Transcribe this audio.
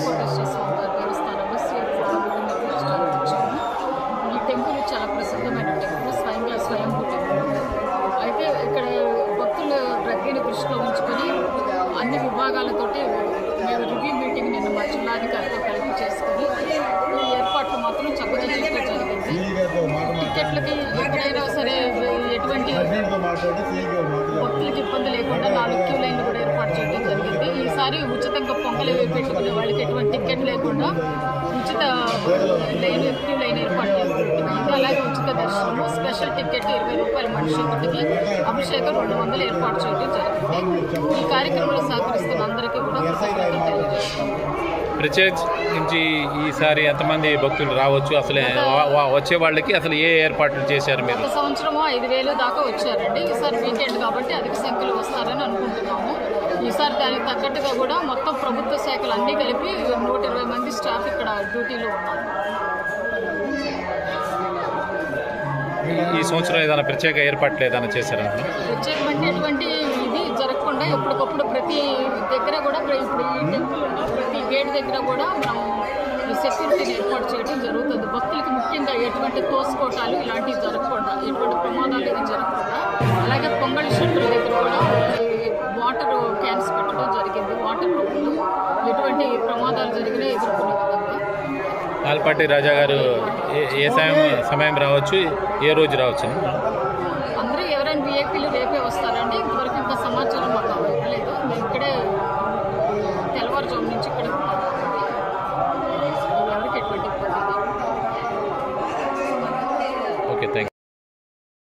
వెంకటేశ్వర స్వామి ఈ టెంపుల్ చాలా ప్రసిద్ధమైన టెంపుల్ స్వయంగా స్వయంభూ టెంపుల్ అయితే ఇక్కడ భక్తుల ప్రక్రియను దృష్టిలో ఉంచుకొని అన్ని విభాగాలతోటి మేము మీటింగ్ నిన్న మా జిల్లాధికారితో కలిపి చేసుకుని ఈ ఏర్పాట్లు మాత్రం ఎక్కడైనా సరే ఎటువంటి భక్తులు వాళ్ళకి ఎటువంటి టికెట్ లేకుండా ఉచిత లైన్ క్యూ లైన్ ఏర్పాటు అలాగే ఉచిత దర్శనము స్పెషల్ టికెట్ ఇరవై రూపాయల మనిషి ఒకటికి అభిషేకం రెండు వందలు ఏర్పాటు చేయడం జరిగింది. ఈ కార్యక్రమంలో సహకరిస్తున్న అందరికీ కూడా కృతజ్ఞతలు తెలియజేస్తున్నాను ప్రత్యేకించి ఈసారి ఎంతమంది భక్తులు రావచ్చు? అసలు వచ్చే వాళ్ళకి అసలు ఏ ఏర్పాట్లు చేశారు మీరు? సంవత్సరము ఐదు వేలు దాకా వచ్చారండి. ఈసారి వీకెండ్ కాబట్టి అధిక సంఖ్యలో వస్తారని అనుకుంటున్నాము. ఈసారి దానికి తగ్గట్టుగా కూడా మొత్తం ప్రభుత్వ శాఖలు అన్నీ కలిపి నూట ఇరవై మంది స్టాఫ్ ఇక్కడ డ్యూటీలో ఉన్నారు. ఈ- సంవత్సరం ఏదైనా ప్రత్యేక ఏర్పాట్లు ఏదైనా చేశారా? ప్రత్యేకమైనటువంటి ఇది జరగకుండా ఎప్పటికప్పుడు ప్రతి దగ్గర కూడా ఇప్పుడు ఈ టెంపుల్ ప్రతి గేట్ దగ్గర కూడా మనం సెక్యూరిటీని ఏర్పాటు చేయడం జరుగుతుంది. భక్తులకి ముఖ్యంగా ఎటువంటి తోసుకోవటాలు ఇలాంటివి జరగకుండా ఎటువంటి ప్రమాదాలు జరగకుండా అలాగే పొంగల్ షెడ్యూల్ ఎటువంటి ప్రమాదాలు జరిగినా ఎదుర్కొనే ఆల్పాటి రాజా గారు ఏ సమయం సమయం రావచ్చు ఏ రోజు రావచ్చు? అందరూ ఎవరైనా విఐపీలు రేపే వస్తారండి. ఇంతవరకు ఇంత సమాచారం మాకు ఇవ్వలేదు మేము ఇక్కడే తెల్లవారుజాము నుంచి ఇక్కడ ఓకే థ్యాంక్